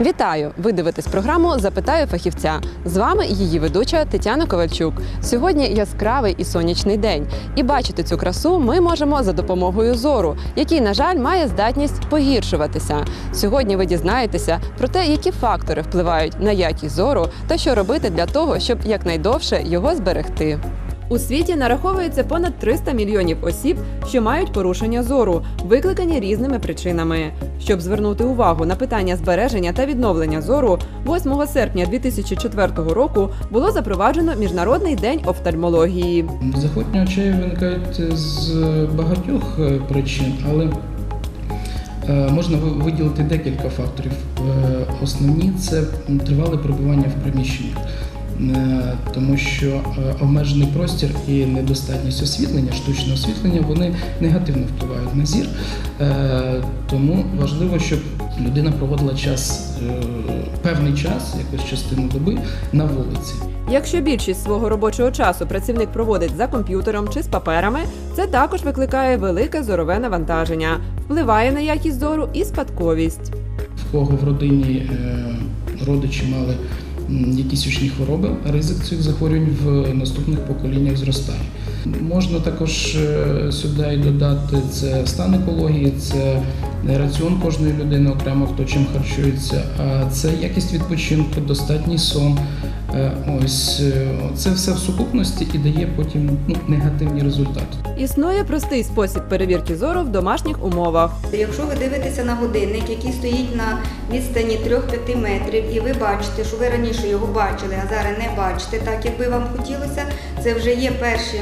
Вітаю! Ви дивитесь програму Запитаю фахівця. З вами її ведуча Тетяна Ковальчук. Сьогодні яскравий і сонячний день. І бачити цю красу ми можемо за допомогою зору, який, на жаль, має здатність погіршуватися. Сьогодні ви дізнаєтеся про те, які фактори впливають на якість зору та що робити для того, щоб якнайдовше його зберегти. У світі нараховується понад 300 мільйонів осіб, що мають порушення зору, викликані різними причинами. Щоб звернути увагу на питання збереження та відновлення зору, 8 серпня 2004 року було запроваджено Міжнародний день офтальмології. Захворювання очей виникають з багатьох е, причин, але е, можна ви- виділити декілька факторів. Е, Основні це тривале перебування в приміщеннях, тому що е, обмежений простір і недостатність освітлення, штучне освітлення, вони негативно впливають на зір. Е, Тому важливо, щоб людина проводила час, е, певний час, якусь частину доби на вулиці. Якщо більшість свого робочого часу працівник проводить за комп'ютером чи з паперами, це також викликає велике зорове навантаження, впливає на якість зору і спадковість. в кого в родині е, родичі мали якісь очні хвороби, ризик цих захворювань в наступних поколіннях зростає. Можна також е, сюди додати це стан екології, це раціон кожної людини окремо, хто чим харчується, а це якість відпочинку, достатній сон. Е, Ось е, це все в сукупності і дає потім ну, негативні результати. Існує простий спосіб перевірки зору в домашніх умовах. Якщо ви дивитеся на годинник, який стоїть на відстані 3-5 метрів, і ви бачите, що ви раніше його бачили, а зараз не бачите так, як би вам хотілося, це вже є перші,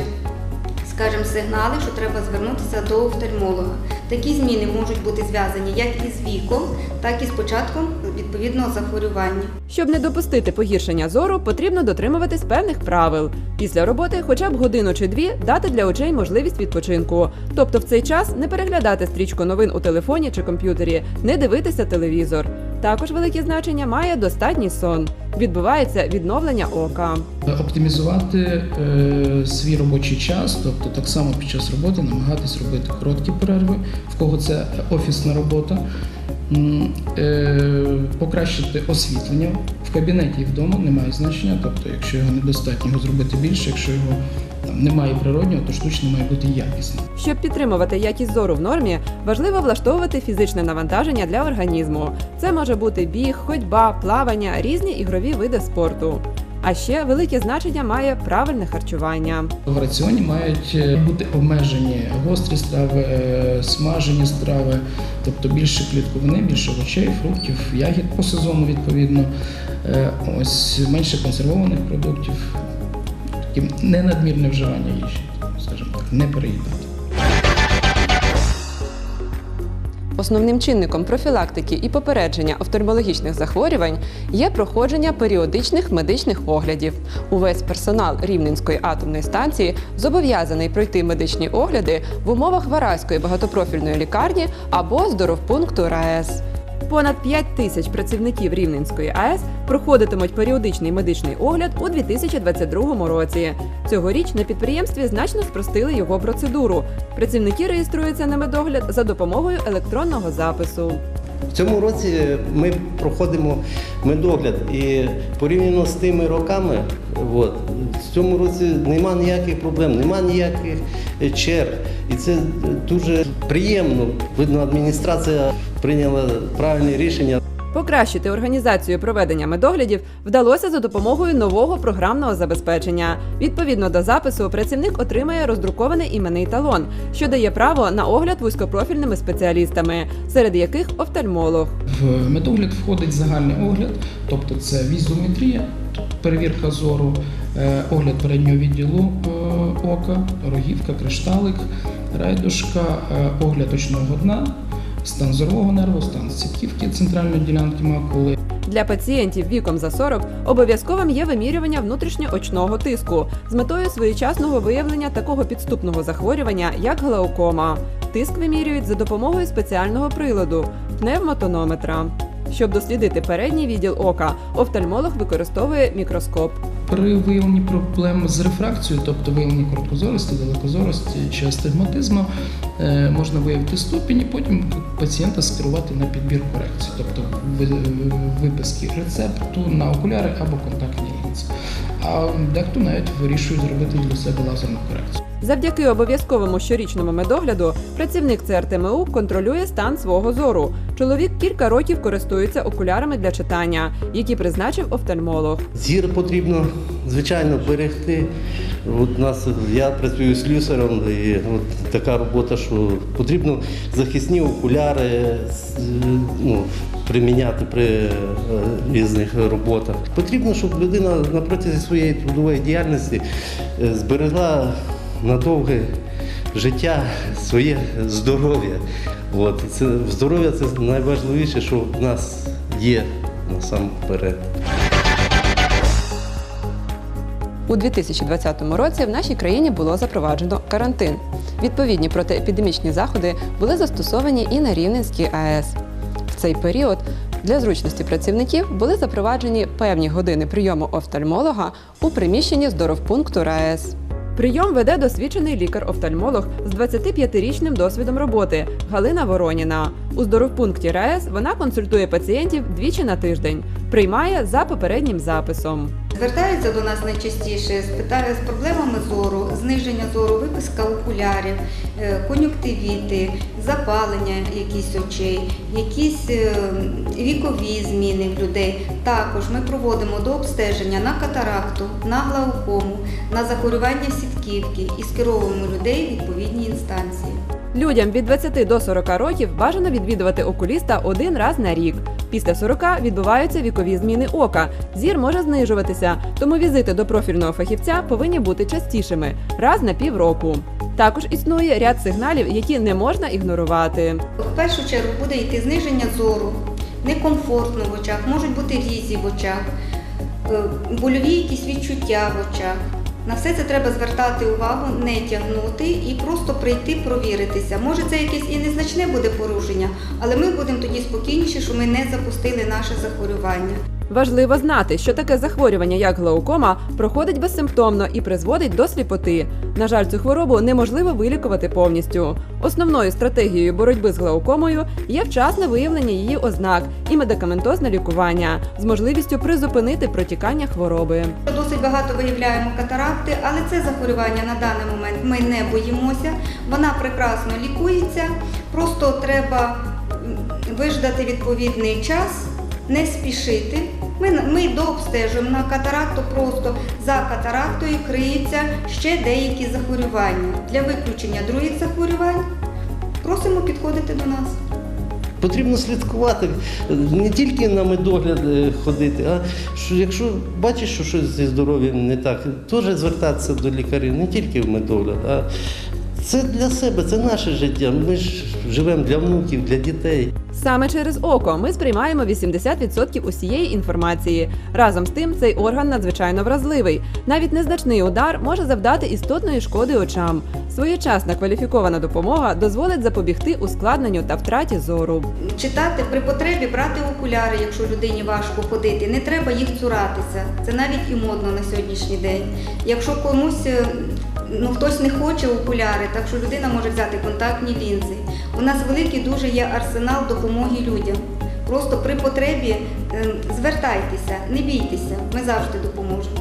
скажімо, сигнали, що треба звернутися до офтальмолога. Такі зміни можуть бути зв'язані як із віком, так і з початком відповідного захворювання. Щоб не допустити погіршення зору, потрібно дотримуватись певних правил. Після роботи, хоча б годину чи дві, дати для очей можливість відпочинку. Тобто в цей час не переглядати стрічку новин у телефоні чи комп'ютері, не дивитися телевізор. Також велике значення має достатній сон. Відбувається відновлення ока. Оптимізувати е, свій робочий час, тобто так само під час роботи намагатись робити короткі перерви, в кого це офісна робота, е, покращити освітлення в кабінеті і вдома немає значення. Тобто, якщо його недостатньо, його зробити більше, якщо його немає природнього, то штучне має бути якісним. Щоб підтримувати якість зору в нормі, важливо влаштовувати фізичне навантаження для організму. Це може бути біг, ходьба, плавання, різні ігрові види спорту. А ще велике значення має правильне харчування. В раціоні мають е, бути обмежені гострі страви, е, смажені страви, тобто більше клітковини, більше овочей, фруктів, ягід по сезону відповідно. Е, Ось менше консервованих продуктів, ненадмірне вживання їжі, скажімо так, не переїдати. Основним чинником профілактики і попередження офтальмологічних захворювань є проходження періодичних медичних оглядів. Увесь персонал Рівненської атомної станції зобов'язаний пройти медичні огляди в умовах Вараської багатопрофільної лікарні або здоровпункту РаЕС. Понад 5 тисяч працівників Рівненської АЕС проходитимуть періодичний медичний огляд у 2022 році. Цьогоріч на підприємстві значно спростили його процедуру. Працівники реєструються на медогляд за допомогою електронного запису. В цьому році ми проходимо медогляд і порівняно з тими роками, от, в цьому році нема ніяких проблем, нема ніяких е, черг. І це дуже приємно. Видно, адміністрація прийняла правильне рішення. Покращити організацію проведення медоглядів вдалося за допомогою нового програмного забезпечення. Відповідно до запису, працівник отримає роздрукований іменний талон, що дає право на огляд вузькопрофільними спеціалістами, серед яких офтальмолог. В медогляд входить загальний огляд, тобто це візометрія, перевірка зору, е, огляд переднього відділу е, ока, рогівка, кришталик, райдушка, е, огляд очного дна, стан зорового нерву, стан сітківки центральної ділянки макули. Для пацієнтів віком за 40 обов'язковим є вимірювання внутрішньоочного тиску з метою своєчасного виявлення такого підступного захворювання, як глаукома. Тиск вимірюють за допомогою спеціального приладу пневмотонометра. Щоб дослідити передній відділ ока, офтальмолог використовує мікроскоп. При виявленні проблем з рефракцією, тобто виявленні короткозорості, далекозорості чи астигматизму, е, можна виявити ступінь і потім пацієнта скерувати на підбір корекції, тобто ви- виписки рецепту на окуляри або контактні лінзи. А дехто навіть вирішує зробити для себе лазерну корекцію. Завдяки обов'язковому щорічному медогляду працівник ЦРТМУ контролює стан свого зору. Чоловік кілька років користується окулярами для читання, які призначив офтальмолог. Зір потрібно, звичайно, берегти. От нас я працюю з люсером, і от така робота, що потрібно захисні окуляри ну, приміняти при е, різних роботах. Потрібно, щоб людина на протязі своєї трудової діяльності е, зберегла надовге життя, своє здоров'я. От, це, здоров'я це найважливіше, що в нас є насамперед. У 2020 році в нашій країні було запроваджено карантин. Відповідні протиепідемічні заходи були застосовані і на Рівненській АЕС. В цей період для зручності працівників були запроваджені певні години прийому офтальмолога у приміщенні здоровпункту РаЕС. Прийом веде досвідчений лікар-офтальмолог з 25-річним досвідом роботи Галина Вороніна. У здоровпункті РаЕС вона консультує пацієнтів двічі на тиждень, приймає за попереднім записом. Звертаються до нас найчастіше з проблемами зору, зниження зору, виписка окулярів, е, кон'юктивіти, запалення якісь очей, якісь е, вікові зміни в людей. Також ми проводимо до обстеження на катаракту, на глаукому, на захворювання сітківки і скеровуємо людей в відповідні інстанції. Людям від 20 до 40 років бажано відвідувати окуліста один раз на рік. Після 40 відбуваються вікові зміни ока. Зір може знижуватися, тому візити до профільного фахівця повинні бути частішими раз на півроку. Також існує ряд сигналів, які не можна ігнорувати. В першу чергу буде йти зниження зору, некомфортно в очах, можуть бути різі в очах, е, больові якісь відчуття в очах. На все це треба звертати увагу, не тягнути і просто прийти провіритися. Може, це якесь і незначне буде порушення, але ми будемо тоді спокійніші, що ми не запустили наше захворювання. Важливо знати, що таке захворювання, як глаукома, проходить безсимптомно і призводить до сліпоти. На жаль, цю хворобу неможливо вилікувати повністю. Основною стратегією боротьби з глаукомою є вчасне виявлення її ознак і медикаментозне лікування з можливістю призупинити протікання хвороби. Досить багато виявляємо катаракти, але це захворювання на даний момент ми не боїмося. Вона прекрасно лікується. Просто треба виждати відповідний час, не спішити. Ми, ми дообстежуємо на катаракту, просто за катарактою криються ще деякі захворювання. Для виключення других захворювань просимо підходити до нас. Потрібно слідкувати, не тільки на медогляд е, ходити, а що якщо бачиш, що щось зі здоров'ям не так, теж звертатися до лікарів, не тільки в медогляд, а це для себе, це наше життя. Ми ж живемо для внуків, для дітей. Саме через око ми сприймаємо 80% усієї інформації. Разом з тим, цей орган надзвичайно вразливий. Навіть незначний удар може завдати істотної шкоди очам. Своєчасна кваліфікована допомога дозволить запобігти ускладненню та втраті зору. Читати при потребі брати окуляри, якщо людині важко ходити. Не треба їх цуратися. Це навіть і модно на сьогоднішній день. Якщо комусь е, ну, хтось не хоче окуляри, так що людина може взяти контактні лінзи. У нас великий дуже є арсенал допомоги людям. Просто при потребі е, звертайтеся, не бійтеся, ми завжди допоможемо.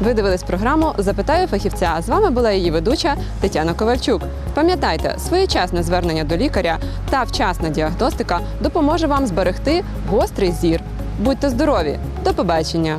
Ви дивились програму Запитаю фахівця. З вами була її ведуча Тетяна Ковальчук. Пам'ятайте, своєчасне звернення до лікаря та вчасна діагностика допоможе вам зберегти гострий зір. Будьте здорові! До побачення!